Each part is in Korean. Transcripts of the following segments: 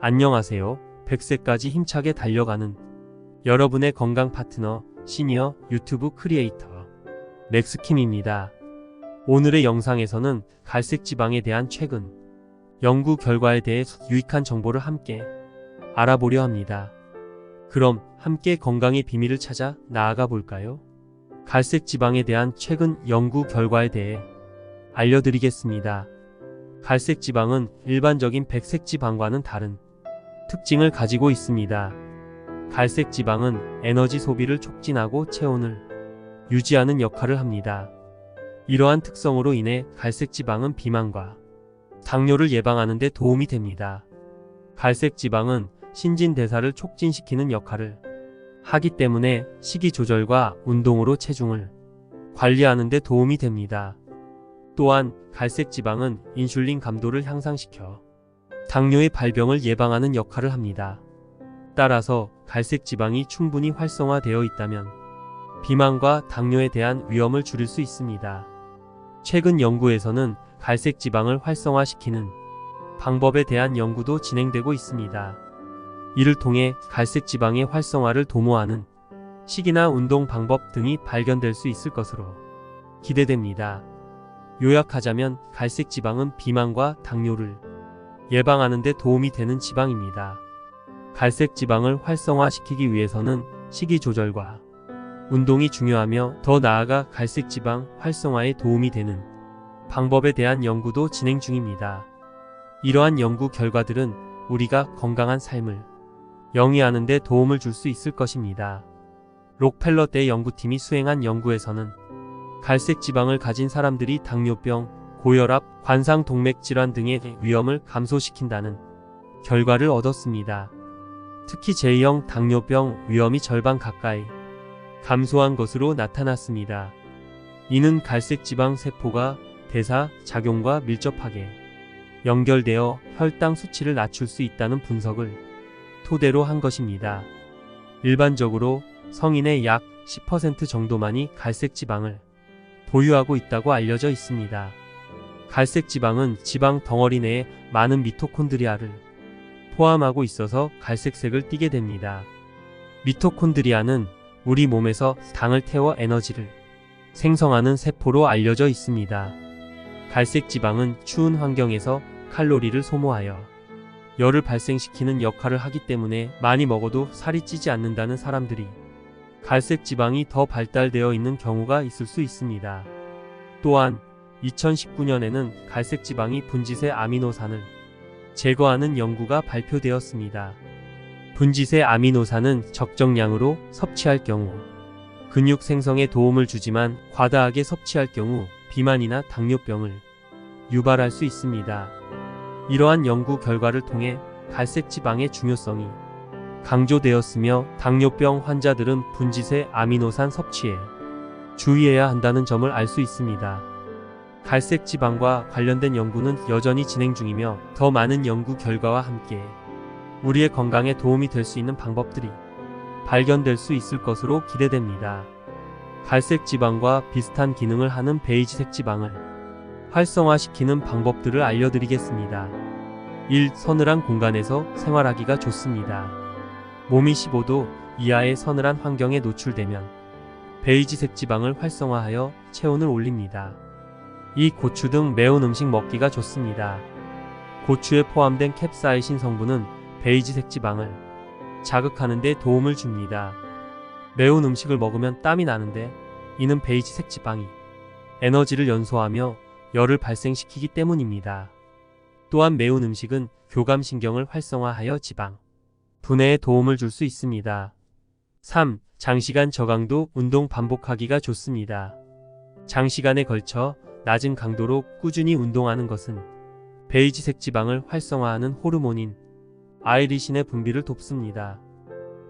안녕하세요. 100세까지 힘차게 달려가는 여러분의 건강 파트너 시니어 유튜브 크리에이터 맥스킴입니다. 오늘의 영상에서는 갈색 지방에 대한 최근 연구 결과에 대해 유익한 정보를 함께 알아보려 합니다. 그럼 함께 건강의 비밀을 찾아 나아가 볼까요? 갈색 지방에 대한 최근 연구 결과에 대해 알려드리겠습니다. 갈색 지방은 일반적인 백색 지방과는 다른 특징을 가지고 있습니다. 갈색 지방은 에너지 소비를 촉진하고 체온을 유지하는 역할을 합니다. 이러한 특성으로 인해 갈색 지방은 비만과 당뇨를 예방하는 데 도움이 됩니다. 갈색 지방은 신진대사를 촉진시키는 역할을 하기 때문에 식이 조절과 운동으로 체중을 관리하는 데 도움이 됩니다. 또한 갈색 지방은 인슐린 감도를 향상시켜 당뇨의 발병을 예방하는 역할을 합니다. 따라서 갈색 지방이 충분히 활성화되어 있다면 비만과 당뇨에 대한 위험을 줄일 수 있습니다. 최근 연구에서는 갈색 지방을 활성화시키는 방법에 대한 연구도 진행되고 있습니다. 이를 통해 갈색 지방의 활성화를 도모하는 식이나 운동 방법 등이 발견될 수 있을 것으로 기대됩니다. 요약하자면 갈색 지방은 비만과 당뇨를 예방하는 데 도움이 되는 지방입니다. 갈색 지방을 활성화시키기 위해서는 식이 조절과 운동이 중요하며 더 나아가 갈색 지방 활성화에 도움이 되는 방법에 대한 연구도 진행 중입니다. 이러한 연구 결과들은 우리가 건강한 삶을 영위하는 데 도움을 줄 수 있을 것입니다. 록펠러 대 연구팀이 수행한 연구에서는 갈색 지방을 가진 사람들이 당뇨병, 고혈압, 관상동맥 질환 등의 위험을 감소시킨다는 결과를 얻었습니다. 특히 제2형 당뇨병 위험이 절반 가까이 감소한 것으로 나타났습니다. 이는 갈색 지방 세포가 대사 작용과 밀접하게 연결되어 혈당 수치를 낮출 수 있다는 분석을 토대로 한 것입니다. 일반적으로 성인의 약 10% 정도만이 갈색 지방을 보유하고 있다고 알려져 있습니다. 갈색 지방은 지방 덩어리 내에 많은 미토콘드리아를 포함하고 있어서 갈색색을 띠게 됩니다. 미토콘드리아는 우리 몸에서 당을 태워 에너지를 생성하는 세포로 알려져 있습니다. 갈색 지방은 추운 환경에서 칼로리를 소모하여 열을 발생시키는 역할을 하기 때문에 많이 먹어도 살이 찌지 않는다는 사람들이 갈색 지방이 더 발달되어 있는 경우가 있을 수 있습니다. 또한 2019년에는 갈색 지방이 분지세 아미노산을 제거하는 연구가 발표되었습니다. 분지세 아미노산은 적정량으로 섭취할 경우 근육 생성에 도움을 주지만 과다하게 섭취할 경우 비만이나 당뇨병을 유발할 수 있습니다. 이러한 연구 결과를 통해 갈색 지방의 중요성이 강조되었으며 당뇨병 환자들은 분지세 아미노산 섭취에 주의해야 한다는 점을 알 수 있습니다. 갈색 지방과 관련된 연구는 여전히 진행 중이며 더 많은 연구 결과와 함께 우리의 건강에 도움이 될 수 있는 방법들이 발견될 수 있을 것으로 기대됩니다. 갈색 지방과 비슷한 기능을 하는 베이지색 지방을 활성화시키는 방법들을 알려드리겠습니다. 1. 서늘한 공간에서 생활하기가 좋습니다. 몸이 15도 이하의 서늘한 환경에 노출되면 베이지색 지방을 활성화하여 체온을 올립니다. 이 고추 등 매운 음식 먹기가 좋습니다. 고추에 포함된 캡사이신 성분은 베이지색 지방을 자극하는 데 도움을 줍니다. 매운 음식을 먹으면 땀이 나는데 이는 베이지색 지방이 에너지를 연소하며 열을 발생시키기 때문입니다. 또한 매운 음식은 교감신경을 활성화하여 지방 분해에 도움을 줄 수 있습니다. 3. 장시간 저강도 운동 반복하기가 좋습니다. 장시간에 걸쳐 낮은 강도로 꾸준히 운동하는 것은 베이지색 지방을 활성화하는 호르몬인 아이리신의 분비를 돕습니다.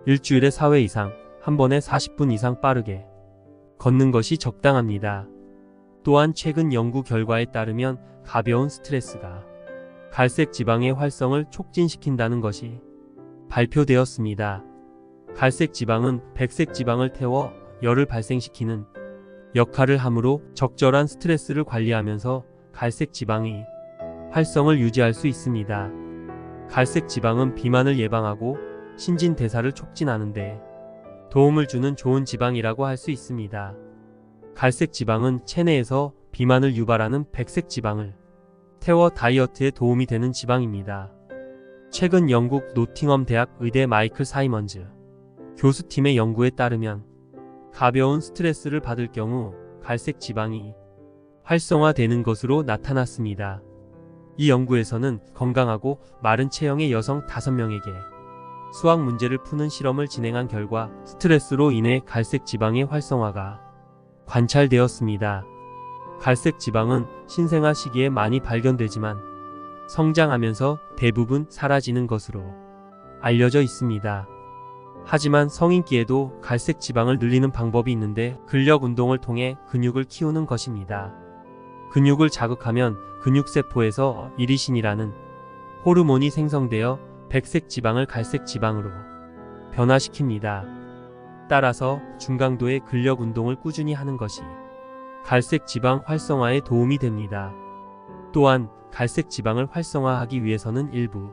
일주일에 4회 이상, 한 번에 40분 이상 빠르게 걷는 것이 적당합니다. 또한 최근 연구 결과에 따르면 가벼운 스트레스가 갈색 지방의 활성을 촉진시킨다는 것이 발표되었습니다. 갈색 지방은 백색 지방을 태워 열을 발생시키는 역할을 하므로 적절한 스트레스를 관리하면서 갈색 지방이 활성을 유지할 수 있습니다. 갈색 지방은 비만을 예방하고 신진대사를 촉진하는데 도움을 주는 좋은 지방이라고 할 수 있습니다. 갈색 지방은 체내에서 비만을 유발하는 백색 지방을 태워 다이어트에 도움이 되는 지방입니다. 최근 영국 노팅엄 대학 의대 마이클 사이먼즈 교수팀의 연구에 따르면 가벼운 스트레스를 받을 경우 갈색 지방이 활성화되는 것으로 나타났습니다. 이 연구에서는 건강하고 마른 체형의 여성 5명에게 수학 문제를 푸는 실험을 진행한 결과 스트레스로 인해 갈색 지방의 활성화가 관찰되었습니다. 갈색 지방은 신생아 시기에 많이 발견되지만 성장하면서 대부분 사라지는 것으로 알려져 있습니다. 하지만 성인기에도 갈색 지방을 늘리는 방법이 있는데 근력 운동을 통해 근육을 키우는 것입니다. 근육을 자극하면 근육세포에서 이리신이라는 호르몬이 생성되어 백색 지방을 갈색 지방으로 변화시킵니다. 따라서 중강도의 근력 운동을 꾸준히 하는 것이 갈색 지방 활성화에 도움이 됩니다. 또한 갈색 지방을 활성화하기 위해서는 일부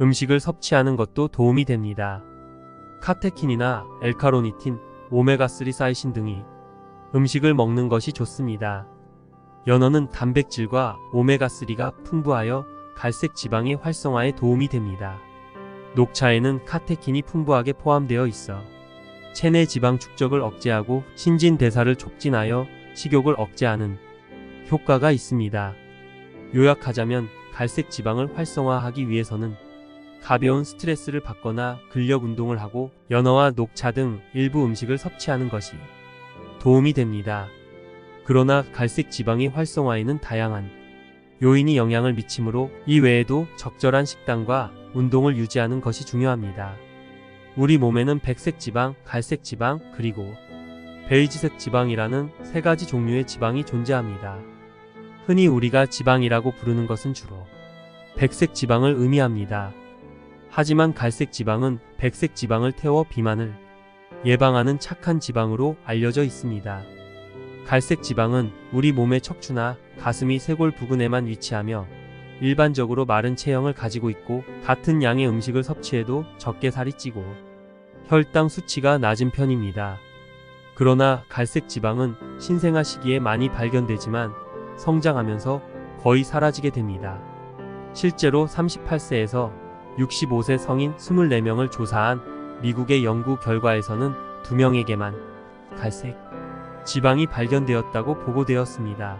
음식을 섭취하는 것도 도움이 됩니다. 카테킨이나 엘카로니틴, 오메가3 사이신 등이 음식을 먹는 것이 좋습니다. 연어는 단백질과 오메가3가 풍부하여 갈색 지방의 활성화에 도움이 됩니다. 녹차에는 카테킨이 풍부하게 포함되어 있어 체내 지방 축적을 억제하고 신진대사를 촉진하여 식욕을 억제하는 효과가 있습니다. 요약하자면 갈색 지방을 활성화하기 위해서는 가벼운 스트레스를 받거나 근력 운동을 하고 연어와 녹차 등 일부 음식을 섭취하는 것이 도움이 됩니다. 그러나 갈색 지방의 활성화에는 다양한 요인이 영향을 미치므로 이 외에도 적절한 식단과 운동을 유지하는 것이 중요합니다. 우리 몸에는 백색 지방, 갈색 지방, 그리고 베이지색 지방이라는 세 가지 종류의 지방이 존재합니다. 흔히 우리가 지방이라고 부르는 것은 주로 백색 지방을 의미합니다. 하지만 갈색 지방은 백색 지방을 태워 비만을 예방하는 착한 지방으로 알려져 있습니다. 갈색 지방은 우리 몸의 척추나 가슴이 쇄골 부근에만 위치하며 일반적으로 마른 체형을 가지고 있고 같은 양의 음식을 섭취해도 적게 살이 찌고 혈당 수치가 낮은 편입니다. 그러나 갈색 지방은 신생아 시기에 많이 발견되지만 성장하면서 거의 사라지게 됩니다. 실제로 38세에서 65세 성인 24명을 조사한 미국의 연구 결과에서는 2명에게만 갈색 지방이 발견되었다고 보고되었습니다.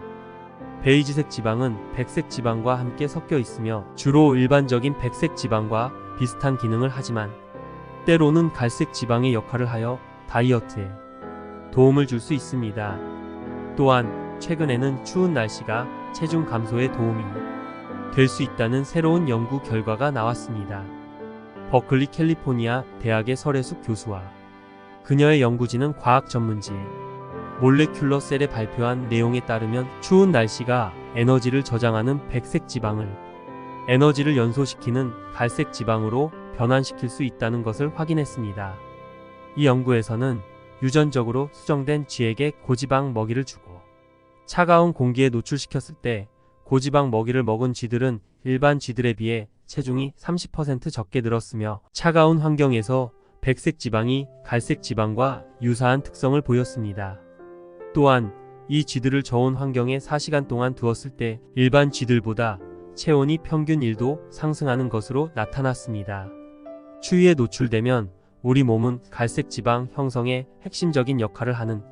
베이지색 지방은 백색 지방과 함께 섞여 있으며 주로 일반적인 백색 지방과 비슷한 기능을 하지만 때로는 갈색 지방의 역할을 하여 다이어트에 도움을 줄 수 있습니다. 또한 최근에는 추운 날씨가 체중 감소에 도움이 될 수 있다는 새로운 연구 결과가 나왔습니다. 버클리 캘리포니아 대학의 설혜숙 교수와 그녀의 연구진은 과학 전문지 몰레큘러 셀에 발표한 내용에 따르면 추운 날씨가 에너지를 저장하는 백색 지방을 에너지를 연소시키는 갈색 지방으로 변환시킬 수 있다는 것을 확인했습니다. 이 연구에서는 유전적으로 수정된 쥐에게 고지방 먹이를 주고 차가운 공기에 노출시켰을 때 고지방 먹이를 먹은 쥐들은 일반 쥐들에 비해 체중이 30% 적게 늘었으며 차가운 환경에서 백색 지방이 갈색 지방과 유사한 특성을 보였습니다. 또한 이 쥐들을 저온 환경에 4시간 동안 두었을 때 일반 쥐들보다 체온이 평균 1도 상승하는 것으로 나타났습니다. 추위에 노출되면 우리 몸은 갈색 지방 형성에 핵심적인 역할을 하는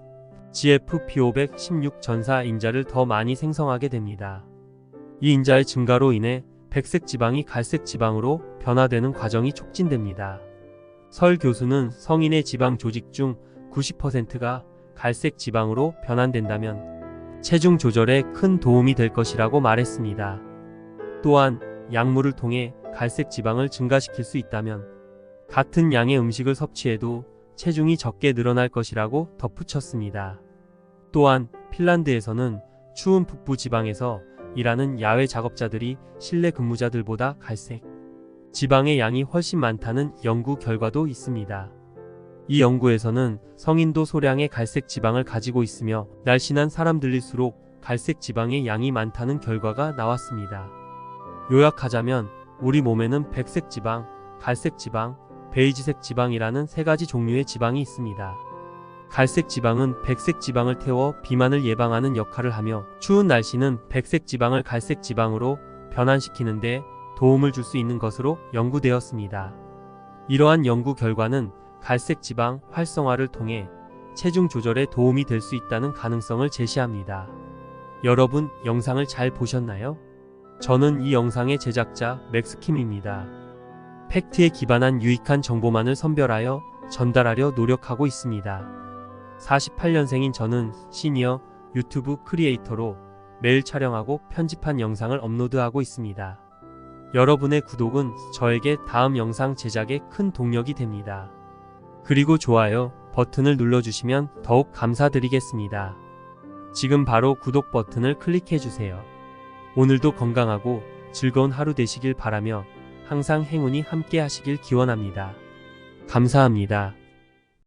GFP516 전사 인자를 더 많이 생성하게 됩니다. 이 인자의 증가로 인해 백색 지방이 갈색 지방으로 변화되는 과정이 촉진됩니다. 설 교수는 성인의 지방 조직 중 90%가 갈색 지방으로 변환된다면 체중 조절에 큰 도움이 될 것이라고 말했습니다. 또한 약물을 통해 갈색 지방을 증가시킬 수 있다면 같은 양의 음식을 섭취해도 체중이 적게 늘어날 것이라고 덧붙였습니다. 또한 핀란드에서는 추운 북부 지방에서 일하는 야외 작업자들이 실내 근무자들보다 갈색 지방의 양이 훨씬 많다는 연구 결과도 있습니다. 이 연구에서는 성인도 소량의 갈색 지방을 가지고 있으며 날씬한 사람들일수록 갈색 지방의 양이 많다는 결과가 나왔습니다. 요약하자면 우리 몸에는 백색 지방, 갈색 지방, 베이지색 지방이라는 세 가지 종류의 지방이 있습니다. 갈색 지방은 백색 지방을 태워 비만을 예방하는 역할을 하며 추운 날씨는 백색 지방을 갈색 지방으로 변환시키는데 도움을 줄 수 있는 것으로 연구되었습니다. 이러한 연구 결과는 갈색 지방 활성화를 통해 체중 조절에 도움이 될 수 있다는 가능성을 제시합니다. 여러분 영상을 잘 보셨나요? 저는 이 영상의 제작자 맥스킴입니다. 팩트에 기반한 유익한 정보만을 선별하여 전달하려 노력하고 있습니다. 48년생인 저는 시니어 유튜브 크리에이터로 매일 촬영하고 편집한 영상을 업로드하고 있습니다. 여러분의 구독은 저에게 다음 영상 제작에 큰 동력이 됩니다. 그리고 좋아요 버튼을 눌러주시면 더욱 감사드리겠습니다. 지금 바로 구독 버튼을 클릭해주세요. 오늘도 건강하고 즐거운 하루 되시길 바라며 항상 행운이 함께 하시길 기원합니다. 감사합니다.